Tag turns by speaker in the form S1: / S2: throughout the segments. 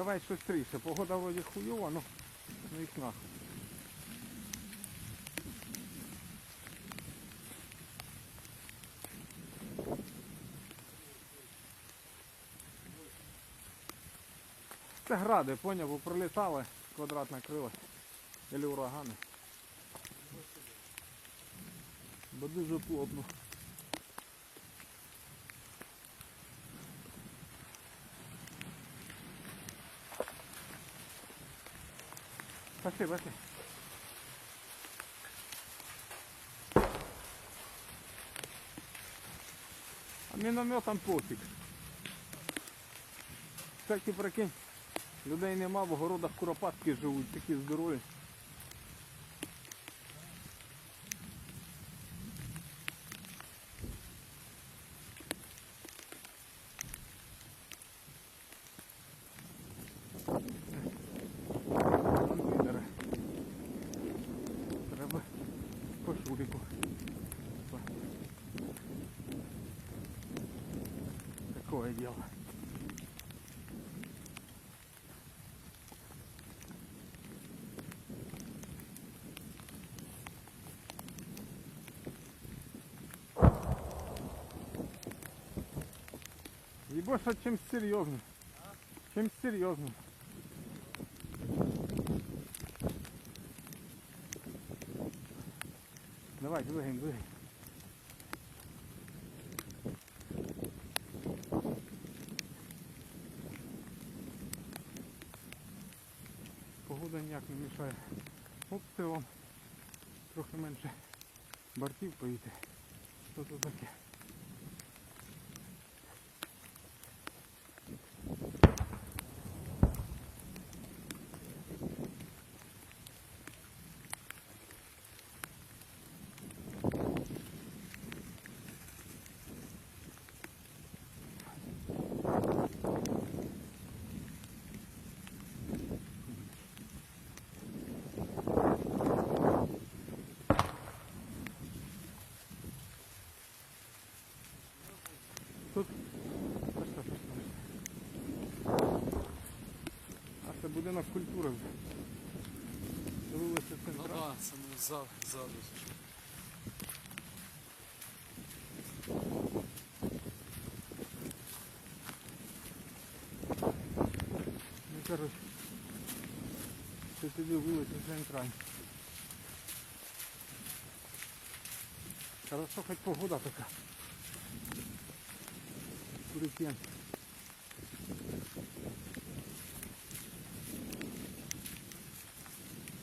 S1: Давай швидше. Погода вроді хуйова, ну, ну їх нахуй. Це гради, поняв, бо пролітали квадратне крило. Или урагани. Бо дуже плотно. Пошли, пошли. А мінометом пофіг. Кстати, прикинь, людей нема, в огородах куропатки живуть, такі здорові. Підери. Такое дело. Ебоша чем серьезно. Чем серьезно. Давай, двигаем, двигаем. Погода ніяк не мішає обстрілам. Трохи менше бортів поїти. Що це таке? Тут. А це будинок культури. Дивилися
S2: Ну
S1: централ.
S2: да, саме ззаду. ззаду.
S1: Ну, короче. Це тобі вулиця централь. Хорошо, хоч погода така. в руке.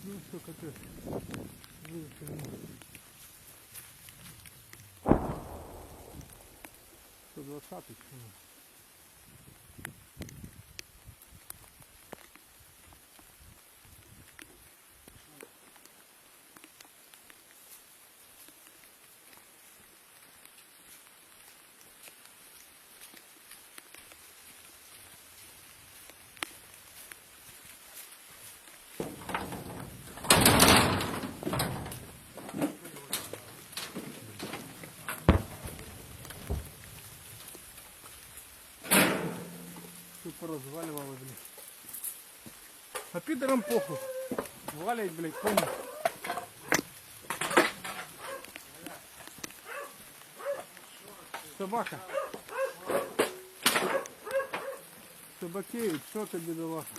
S1: Ну что, как выучили. 120 почему? Порозвалювали, блядь. А підерам похуй. Валять, блядь, понял. Собака. Собакеють, що ти бідолаха?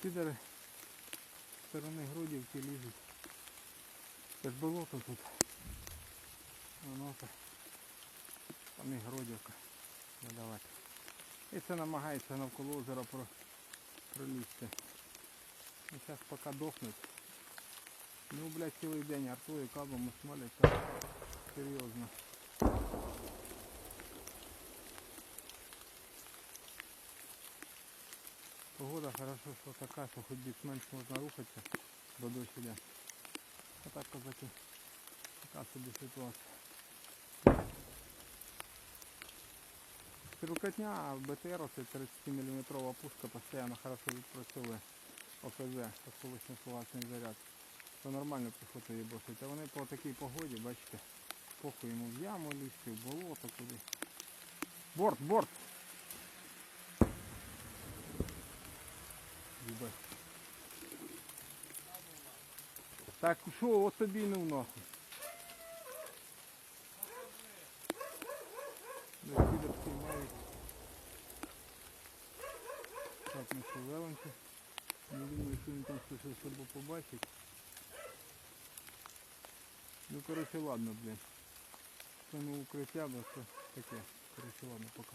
S1: Підери з сторони грудівки лізуть. Це ж болото тут. Воно. Там і грудівка. Надавати. І це намагається навколо озера про, пролізти. І зараз поки дохнуть. Ну, блядь, цілий день артою кабами смалять. Так, серйозно. Хорошо, що така, что хоть більш-менш можна рухатися до досвіда. А так казаки. Така собі ситуація. Стрілкотня БТР, это 30-мм пушка постоянно хорошо відпрацьовує ОКЗ, осколочно словацький заряд. Це нормально піхота її бросить. А вони по такій погоді, бачите, похуй ему в яму лізти, в болото куди. Борт, борт! Так що, от тобі й ну нахуй. Да, мають. Так, ми шевелимося. Не думаю, що він там щось особо побачить. Ну, коротше, ладно, блін. Це не укриття, бо це таке. Коротше, ладно, пока.